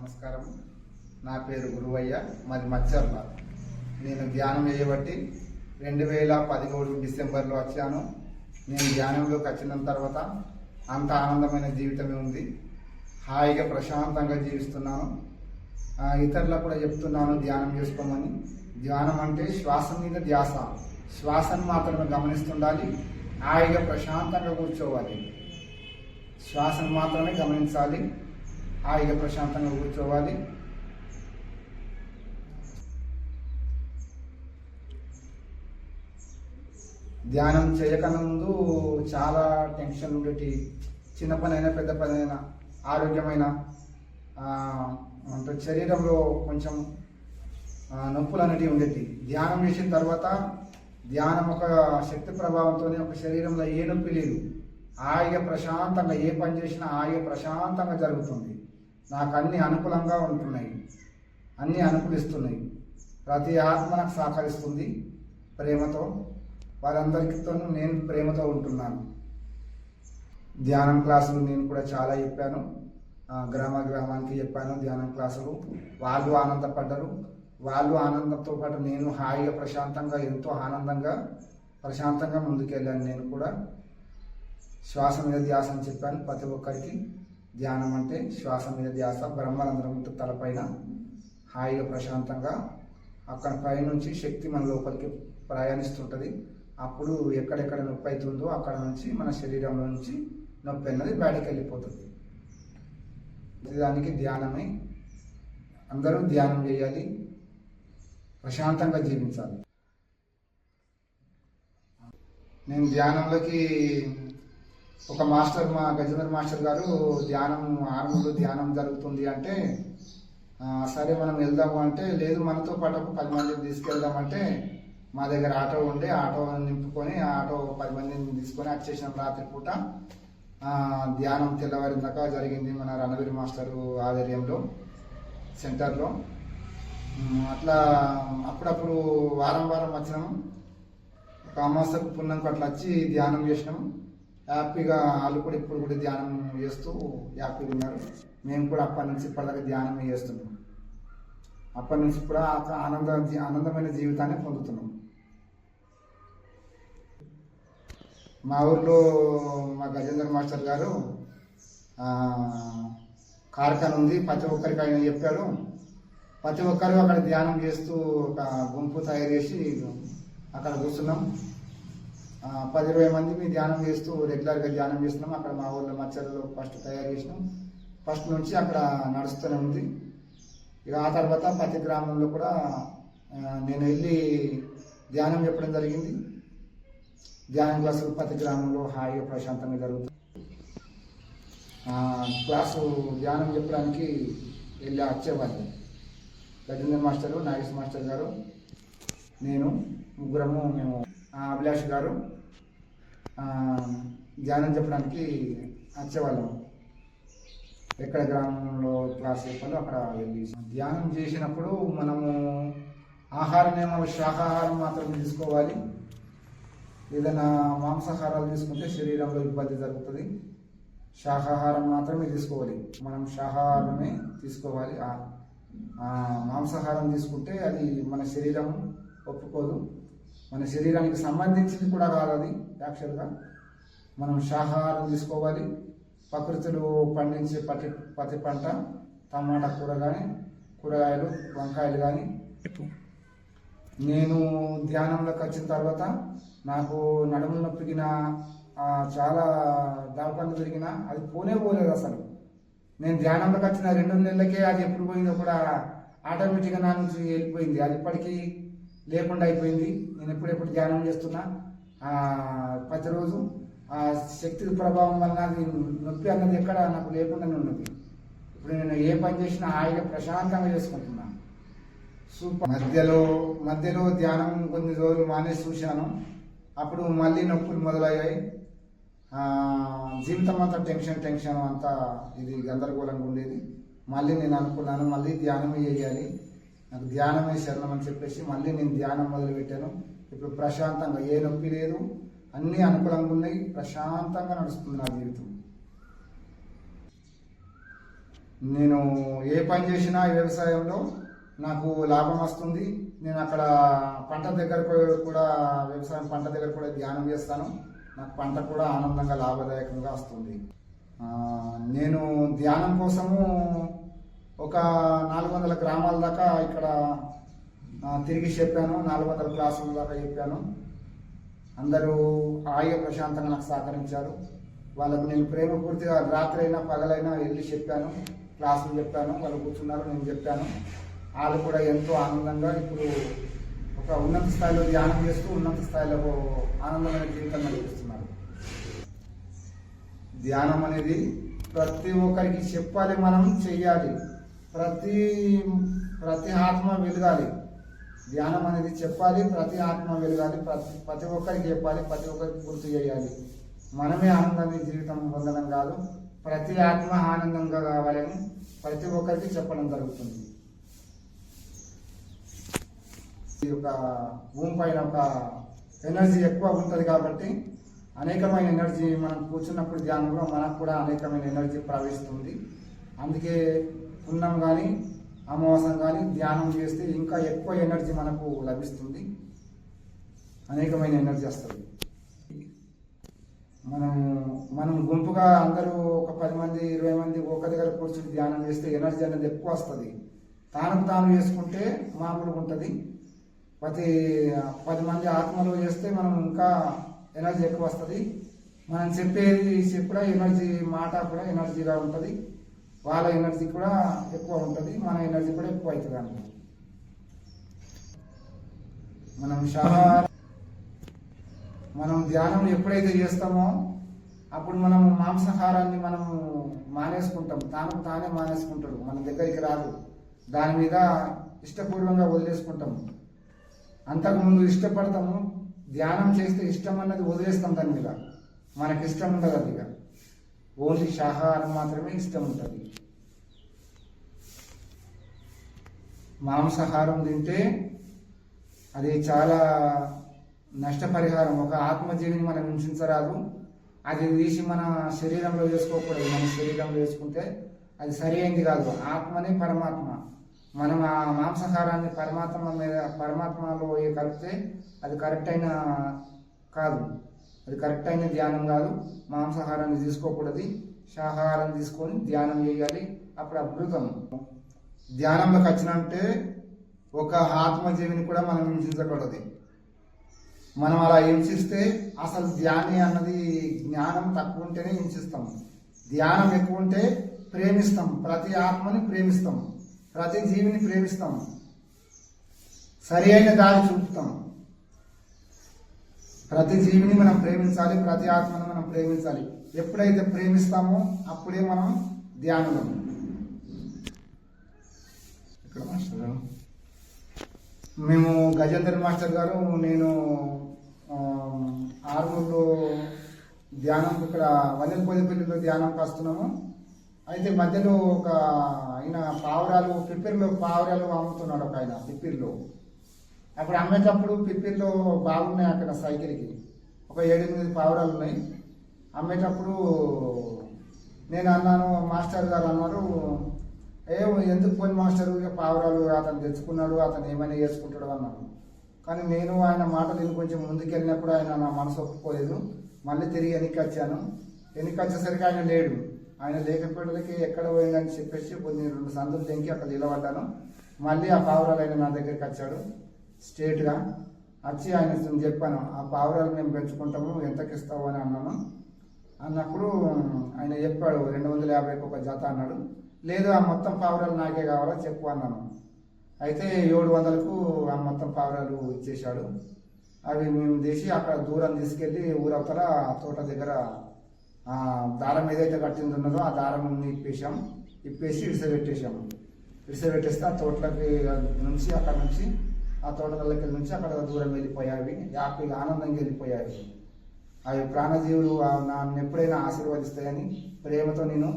నమస్కారం నా పేరు గురువయ్య మాది మచ్చర్ల నేను ధ్యానం చేయబట్టి రెండు వేల పదిహేడు డిసెంబర్లో వచ్చాను. నేను ధ్యానంలోకి వచ్చిన తర్వాత అంత ఆనందమైన జీవితమే ఉంది. హాయిగా ప్రశాంతంగా జీవిస్తున్నాను. ఇతరులకు కూడా చెప్తున్నాను ధ్యానం చేసుకోమని. ధ్యానం అంటే శ్వాస మీద ధ్యాస. శ్వాసను మాత్రమే గమనిస్తుండాలి. హాయిగా ప్రశాంతంగా కూర్చోవాలి. శ్వాసను మాత్రమే గమనించాలి. హాయిగా ప్రశాంతంగా కూర్చోవాలి. ధ్యానం చేయకన్నా ముందు చాలా టెన్షన్ ఉండేటి చిన్న పని అయినా పెద్ద పని అయినా ఆరోగ్యమైన అంటే శరీరంలో కొంచెం నొప్పులు అనేటివి ఉండేవి ధ్యానం చేసిన తర్వాత ధ్యానం ఒక శక్తి ప్రభావంతో ఒక శరీరంలో ఏ నొప్పి లేదు. హాయిగా ప్రశాంతంగా ఏ పని చేసినా హాయిగా ప్రశాంతంగా జరుగుతుంది. నాకు అన్ని అనుకూలంగా ఉంటున్నాయి. అన్ని అనుకూలిస్తున్నాయి. ప్రతి ఆత్మ నాకు సహకరిస్తుంది ప్రేమతో. వారందరికీతోనూ నేను ప్రేమతో ఉంటున్నాను. ధ్యానం క్లాసులు నేను కూడా చాలా చెప్పాను. గ్రామ గ్రామానికి చెప్పాను ధ్యానం క్లాసులు. వాళ్ళు ఆనందపడ్డారు. వాళ్ళు ఆనందంతో పాటు నేను హాయిగా ప్రశాంతంగా ఎంతో ఆనందంగా ప్రశాంతంగా ముందుకెళ్ళాను నేను కూడా. శ్వాస మీద ధ్యాసం చెప్పాను ప్రతి ఒక్కరికి. ధ్యానం అంటే శ్వాస మీద ధ్యాస బ్రహ్మరంధ్రం తలపైన హాయిగా ప్రశాంతంగా అక్కడ పైనుంచి శక్తి మన లోపలికి ప్రయాణిస్తుంటుంది. అప్పుడు ఎక్కడెక్కడ నొప్పి అవుతుందో అక్కడ నుంచి మన శరీరంలో నుంచి నొప్పి అన్నది బయటకు వెళ్ళిపోతుంది. దానికి ధ్యానమే. అందరూ ధ్యానం చేయాలి. ప్రశాంతంగా జీవించాలి. నేను ధ్యానంలోకి ఒక మాస్టర్ మా గజేంద్ర మాస్టర్ గారు ధ్యానం ఆర్మూలు ధ్యానం జరుగుతుంది అంటే సరే మనం వెళ్దాము అంటే లేదు మనతో పాటు ఒక పది మందిని తీసుకెళ్దామంటే మా దగ్గర ఆటో ఉండే ఆటో నింపుకొని ఆటో పది మందిని తీసుకొని వచ్చేసాం రాత్రి పూట ధ్యానం తెల్లవారి దాకా జరిగింది మన రణవీర్ మాస్టర్ ఆధ్వర్యంలో సెంటర్లో. అట్లా అప్పుడప్పుడు వారం వారం వచ్చినాము. ఒక అమాసకు పుణ్యంకు అట్లా వచ్చి ధ్యానం చేసినాము. హ్యాపీగా వాళ్ళు కూడా ఇప్పుడు కూడా ధ్యానం చేస్తూ హ్యాపీగా ఉన్నారు. మేము కూడా అప్పటి నుంచి ఇప్పటిదాకా ధ్యానం చేస్తున్నాం. అప్పటి నుంచి కూడా ఆనంద ఆనందమైన జీవితాన్ని పొందుతున్నాం. మా ఊర్లో మా గజేంద్ర మాస్టర్ గారు ఆ, కార్ఖాన ఉంది. ప్రతి ఒక్కరికి ఆయన చెప్పాడు ప్రతి ఒక్కరు అక్కడ ధ్యానం చేస్తూ ఒక గుంపు తయారు చేసి అక్కడ కూర్చున్నాం. పది ఇరవై మంది మీ ధ్యానం చేస్తూ రెగ్యులర్గా ధ్యానం చేస్తున్నాం. అక్కడ మా ఊళ్ళో మచ్చల్లో ఫస్ట్ తయారు చేసినాం. ఫస్ట్ నుంచి అక్కడ నడుస్తూనే ఉంది. ఇక ఆ తర్వాత ప్రతి గ్రామంలో కూడా నేను వెళ్ళి ధ్యానం చెప్పడం జరిగింది. ధ్యానం క్లాసులు ప్రతి గ్రామంలో హాయిగా ప్రశాంతంగా జరుగుతుంది క్లాసు ధ్యానం చెప్పడానికి వెళ్ళి వచ్చేవాళ్ళు గజేంద్ర మాస్టరు నాగేష్ మాస్టర్ గారు నేను ముగ్గురము మేము అభిలాష్ గారు ధ్యానం చెప్పడానికి వచ్చేవాళ్ళం. ఎక్కడ గ్రామంలో క్లాస్ చెప్పాలో అక్కడ వెళ్ళి. ధ్యానం చేసినప్పుడు మనము ఆహారం ఏమో శాకాహారం మాత్రమే తీసుకోవాలి. ఏదైనా మాంసాహారాలు తీసుకుంటే శరీరంలో ఇబ్బంది జరుగుతుంది. శాకాహారం మాత్రమే తీసుకోవాలి. మనం శాకాహారమే తీసుకోవాలి. మాంసాహారం తీసుకుంటే అది మన శరీరం ఒప్పుకోదు. మన శరీరానికి సంబంధించింది కూడా కాదు అది యాక్చువల్గా. మనం శాకాహారం తీసుకోవాలి ప్రకృతిలో పండించే ప్రతి ప్రతి పంట టమాటా కూర కానీ కూరగాయలు వంకాయలు కానీ నేను ధ్యానంలోకి వచ్చిన తర్వాత నాకు నడుము నొప్పికిన ఆ, చాలా దావకాలు తిరిగిన అది పోనే పోలేదు అసలు. నేను ధ్యానంలోకి వచ్చిన రెండు నెలలకే అది ఎప్పుడు పోయిందో కూడా ఆటోమేటిక్గా నా నుంచి వెళ్ళిపోయింది. అది ఇప్పటికీ లేకుండా అయిపోయింది. నేను ఎప్పుడెప్పుడు ధ్యానం చేస్తున్నా. ప్రతిరోజు ఆ శక్తి ప్రభావం వల్ల అది నొప్పి అన్నది ఎక్కడ నాకు లేకుండానే ఉన్నది. ఇప్పుడు నేను ఏ పని చేసినా హాయిగా ప్రశాంతంగా చేసుకుంటున్నాను సూపర్. మధ్యలో మధ్యలో ధ్యానం కొన్ని రోజులు మానేసి చూశాను. అప్పుడు మళ్ళీ నొప్పులు మొదలయ్యాయి. జీవితం అంతా టెన్షన్ టెన్షన్ అంతా ఇది గందరగోళంగా ఉండేది. మళ్ళీ నేను అనుకున్నాను మళ్ళీ ధ్యానం చేయాలి. నాకు ధ్యానమే శరణం అని చెప్పేసి మళ్ళీ నేను ధ్యానం మొదలు పెట్టాను ఇప్పుడు ప్రశాంతంగా ఏ నొప్పి లేదు. అన్నీ అనుకూలంగా ఉన్నాయి. ప్రశాంతంగా నడుస్తుంది నా జీవితం. నేను ఏ పని చేసినా వ్యవసాయంలో నాకు లాభం వస్తుంది. నేను అక్కడ పంట దగ్గర కూడా వ్యవసాయం పంట దగ్గర కూడా ధ్యానం చేస్తాను. నాకు పంట కూడా ఆనందంగా లాభదాయకంగా వస్తుంది. నేను ధ్యానం కోసము ఒక నాలుగు వందల గ్రామాల దాకా ఇక్కడ తిరిగి చెప్పాను. నాలుగు వందల క్లాసుల దాకా చెప్పాను. అందరూ హాయిగా ప్రశాంతంగా నాకు సహకరించారు. వాళ్ళకు నేను ప్రేమపూర్తిగా రాత్రైనా పగలైనా వెళ్ళి చెప్పాను. క్లాసులు చెప్పాను. వాళ్ళు కూర్చున్నారు నేను చెప్పాను. వాళ్ళు కూడా ఎంతో ఆనందంగా ఇప్పుడు ఒక ఉన్నత స్థాయిలో ధ్యానం చేస్తూ ఉన్నత స్థాయిలో ఆనందమైన జీవితం నడిపిస్తున్నారు ధ్యానం అనేది ప్రతి ఒక్కరికి చెప్పాలి మనం చెయ్యాలి. ప్రతి ప్రతి ఆత్మ వెలగాలి. ధ్యానం అనేది చెప్పాలి ప్రతి ఆత్మ వెలగాలి ప్రతి ప్రతి ఒక్కరికి చెప్పాలి ప్రతి ఒక్కరికి గుర్తు చేయాలి. మనమే ఆనందాన్ని జీవితం పొందడం కాదు ప్రతి ఆత్మ ఆనందంగా కావాలని ప్రతి ఒక్కరికి చెప్పడం జరుగుతుంది. ఈ యొక్క భూమి పైన ఒక ఎనర్జీ ఎక్కువ ఉంటుంది కాబట్టి అనేకమైన ఎనర్జీ మనం కూర్చున్నప్పుడు ధ్యానంలో మనకు కూడా అనేకమైన ఎనర్జీ ప్రవహిస్తుంది అందుకే పుణ్యం కానీ అమావాసం కానీ ధ్యానం చేస్తే ఇంకా ఎక్కువ ఎనర్జీ మనకు లభిస్తుంది. అనేకమైన ఎనర్జీ వస్తుంది. మనం మనం గుంపుగా అందరూ ఒక పది మంది ఇరవై మంది ఒక దగ్గర కూర్చుని ధ్యానం చేస్తే ఎనర్జీ అనేది ఎక్కువ వస్తుంది. తాను తాను చేసుకుంటే మామూలుగా ఉంటుంది. ప్రతి పది మంది ఆత్మలు చేస్తే మనం ఇంకా ఎనర్జీ ఎక్కువ వస్తుంది. మనం చెప్పేది కూడా ఎనర్జీ మాట కూడా ఎనర్జీగా ఉంటుంది. వాళ్ళ ఎనర్జీ కూడా ఎక్కువ ఉంటుంది మన ఎనర్జీ కూడా ఎక్కువ అవుతుంది అన్నమాట. మనం షహా మనం ధ్యానం ఎప్పుడైతే చేస్తామో అప్పుడు మనం మాంసాహారాన్ని మనము మానేసుకుంటాం. తాను తానే మానేసుకుంటాడు మన దగ్గరికి రాదు. దాని మీద ఇష్టపూర్వంగా వదిలేసుకుంటాము అంతకుముందు ఇష్టపడతాము ధ్యానం చేస్తే ఇష్టం అన్నది వదిలేస్తాం దాని మీద. మనకి ఇష్టం ఉండదు అది ఇక. ఓన్లీ శాకాహారం మాత్రమే ఇష్టం ఉంటుంది మాంసాహారం తింటే అది చాలా నష్టపరిహారం. ఒక ఆత్మజీవిని మనం హింసించరాదు. అది తీసి మన శరీరంలో వేసుకోకూడదు మన శరీరంలో వేసుకుంటే అది సరి అయింది కాదు. ఆత్మనే పరమాత్మ. మనం ఆ మాంసాహారాన్ని పరమాత్మ మీద పరమాత్మలో కలిపితే అది కరెక్ట్ అయిన కాదు. అది కరెక్ట్ అయిన ధ్యానం కాదు. మాంసాహారాన్ని తీసుకోకూడదు. శాకాహారం తీసుకొని ధ్యానం చేయాలి. అప్పుడు అద్భుతం. ధ్యానంలోకి వచ్చినంటే ఒక ఆత్మజీవిని కూడా మనం హింసించకూడదు. మనం అలా హింసిస్తే అసలు ధ్యాని అన్నది జ్ఞానం తక్కువ ఉంటేనే హింసిస్తాం. ధ్యానం ఎక్కువ ఉంటే ప్రేమిస్తాం. ప్రతి ఆత్మని ప్రేమిస్తాం. ప్రతి జీవిని ప్రేమిస్తాం. సరి అయిన దారి చూపుతాం. ప్రతి జీవిని మనం ప్రేమించాలి ప్రతి ఆత్మను మనం ప్రేమించాలి. ఎప్పుడైతే ప్రేమిస్తామో అప్పుడే మనం ధ్యానంలో. ఇక్కడ మాస్టర్ గారు. మేము గజేంద్ర మాస్టర్ గారు నేను ఆరుగురులో ధ్యానం ఇక్కడ వనెలపల్లిపల్లిలో ధ్యానంకి వస్తున్నాము అయితే మధ్యలో ఒక ఆయన పావురాలు పిప్పిరిలో పావురాలు అమ్ముతున్నాడు ఒక ఆయన పిప్పిరిలో. అప్పుడు అమ్మేటప్పుడు పిప్పిల్లో బాగున్నాయి అక్కడ సైకిల్కి. ఒక ఏడెనిమిది పావురాలు ఉన్నాయి. అమ్మేటప్పుడు నేను అన్నాను మాస్టర్ గారు అన్నారు ఏ ఎందుకు పోయిన మాస్టర్? పావురాలు అతను తెచ్చుకున్నాడు అతను ఏమైనా చేసుకుంటాడు అన్నాను కానీ నేను ఆయన మాటలు విని కొంచెం ముందుకెళ్ళినప్పుడు ఆయన నా మనసు ఒప్పుకోలేదు. మళ్ళీ తిరిగి వెనక్కి వచ్చాను వెనక్కి వచ్చేసరికి ఆయన లేడు. ఆయన లేకపోయేటికి ఎక్కడ పోయిందని చెప్పేసి కొన్ని రెండు సందులు తెంకి అక్కడ నిలబడ్డాను. మళ్ళీ ఆ పావురాలు ఆయన నా దగ్గరికి వచ్చాడు. స్టేట్గా వచ్చి ఆయన చెప్పాను. ఆ పావురాలు మేము పెంచుకుంటాము ఎంతకి ఇస్తావు అని అన్నాను. అన్నప్పుడు ఆయన చెప్పాడు రెండు వందల యాభైకి ఒక జత అన్నాడు. లేదు ఆ మొత్తం పావురాలు నాకే కావాలా? చెప్పు అన్నాను. అయితే ఏడు వందలకు ఆ మొత్తం పావురాలు ఇచ్చేశాడు. అవి మేము తీసి అక్కడ దూరం తీసుకెళ్ళి ఊరవతల ఆ తోట దగ్గర ఆ దారం ఏదైతే కట్టింది ఉన్నదో ఆ దారం ఇప్పేసాం ఇప్పేసి ఇడిసబెట్టేసాము ఇడిసబెట్టేస్తే ఆ తోటలకి నుంచి అక్కడ నుంచి ఆ తోటలకి నుంచి అక్కడ దూరం వెళ్ళిపోయావి. హ్యాపీగా ఆనందంగా వెళ్ళిపోయావి అవి ప్రాణజీవులు నన్ను ఎప్పుడైనా ఆశీర్వదిస్తాయని ప్రేమతో నేను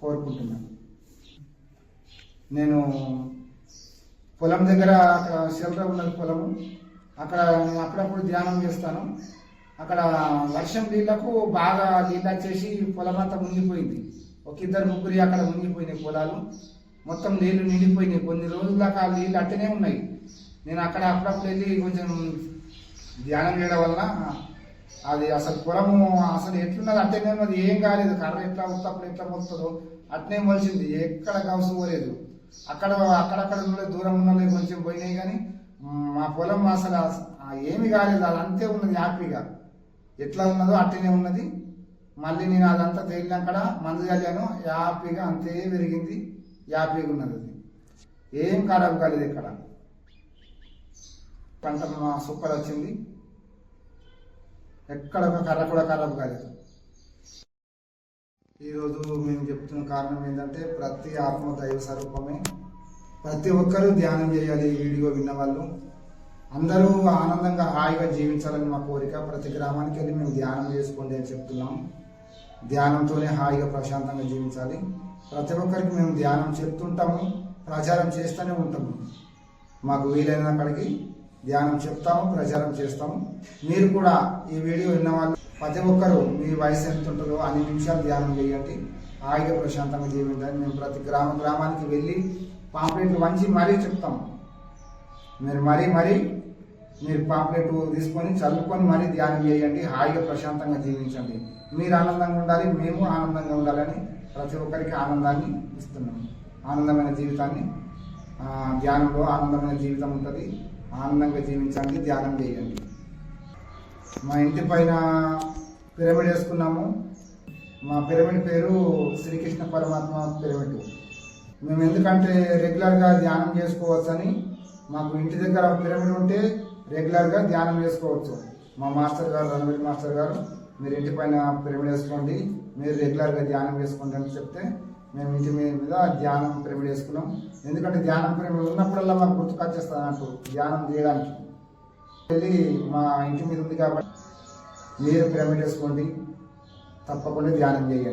కోరుకుంటున్నాను నేను పొలం దగ్గర అక్కడ షెల్టర్ ఉన్నది పొలము. అక్కడ నేను అప్పుడప్పుడు ధ్యానం చేస్తాను. అక్కడ వర్షం నీళ్ళకు బాగా నీళ్ళు వచ్చేసి పొలం అంతా మునిగిపోయింది. ఒక ఇద్దరు ముగ్గురి అక్కడ మునిగిపోయినాయి పొలాలు. మొత్తం నీళ్ళు నిండిపోయినాయి. కొన్ని రోజుల దాకా ఆ నీళ్ళు అట్టనే ఉన్నాయి. నేను అక్కడ అప్పుడప్పుడు వెళ్ళి కొంచెం ధ్యానం చేయడం వల్ల అది అసలు పొలము అసలు ఎట్లున్నది అట్టనే అది ఏం కాలేదు. కర్ర ఎట్లా ఉత్తప్పుడు ఎట్లా పోతుందో అట్నే మొలిచింది. ఎక్కడ కవసు పోలేదు. అక్కడ అక్కడక్కడ ఉన్న దూరం ఉన్నది కొంచెం పోయినాయి కానీ మా పొలం అసలు ఏమి కాలేదు. అది అంతే ఉన్నది హ్యాపీగా. ఎట్లా ఉన్నదో అట్టనే ఉన్నది. మళ్ళీ నేను అదంతా తేలినాకడ మందు చల్లాను. హ్యాపీగా అంతే పెరిగింది. హ్యాపీగా ఉన్నది అది. ఏం ఖరాబ్ కాలేదు ఇక్కడ. పంట మా సూపర్ వచ్చింది. ఎక్కడ ఒక కర్ర కూడా ఖరాబ్ కాలేదు. ఈరోజు మేము చెప్తున్న కారణం ఏంటంటే ప్రతి ఆత్మ దైవ స్వరూపమే. ప్రతి ఒక్కరూ ధ్యానం చేయాలి ఈ వీడియో విన్న వాళ్ళు. అందరూ ఆనందంగా హాయిగా జీవించాలని మా కోరిక. ప్రతి గ్రామానికి వెళ్ళి మేము ధ్యానం చేసుకోండి అని చెప్తున్నాం. ధ్యానంతోనే హాయిగా ప్రశాంతంగా జీవించాలి. ప్రతి ఒక్కరికి మేము ధ్యానం చెప్తుంటాము ప్రచారం చేస్తూనే ఉంటాము. మాకు వీలైన అక్కడికి ధ్యానం చెప్తాము ప్రచారం చేస్తాము. మీరు కూడా ఈ వీడియో విన్న వాళ్ళు ప్రతి ఒక్కరు మీ వయసు ఎంత ఉంటుందో అన్ని నిమిషాలు ధ్యానం చేయండి. హాయిగా ప్రశాంతంగా జీవించండి. మేము ప్రతి గ్రామ గ్రామానికి వెళ్ళి పాంప్లెట్లు వంచి మరీ చెప్తాము మీరు మరీ మరీ మీరు పాంప్లెట్ తీసుకొని చదువుకొని మరీ ధ్యానం చేయండి. హాయిగా ప్రశాంతంగా జీవించండి. మీరు ఆనందంగా ఉండాలి మేము ఆనందంగా ఉండాలని ప్రతి ఒక్కరికి ఆనందాన్ని ఇస్తున్నాము ఆనందమైన జీవితాన్ని ధ్యానంలో ఆనందమైన జీవితం ఉంటుంది. ఆనందంగా జీవించండి ధ్యానం చేయండి. మా ఇంటి పైన పిరమిడ్ వేసుకున్నాము. మా పిరమిడ్ పేరు శ్రీకృష్ణ పరమాత్మ పిరమిడ్. మేము ఎందుకంటే రెగ్యులర్గా ధ్యానం చేసుకోవచ్చని మాకు ఇంటి దగ్గర పిరమిడ్ ఉంటే రెగ్యులర్గా ధ్యానం చేసుకోవచ్చు. మా మాస్టర్ గారు రణవీర్ మాస్టర్ గారు మీరు ఇంటి పైన పిరమిడ్ వేసుకోండి మీరు రెగ్యులర్గా ధ్యానం చేసుకోండి అని చెప్తే మేము ఇంటి మీద మీద ధ్యానం పిరమిడ్ వేసుకున్నాం ఎందుకంటే ధ్యానం పిరమిడ్ ఉన్నప్పుడల్లా మాకు గుర్తుకొచ్చేస్తుంది అన్నట్టు ధ్యానం చేయడానికి. వెళ్ళి మా ఇంటి మీద ఉంది కాబట్టి మీరు పిరమిడ్ వేసుకోండి తప్పకుండా ధ్యానం చేయండి.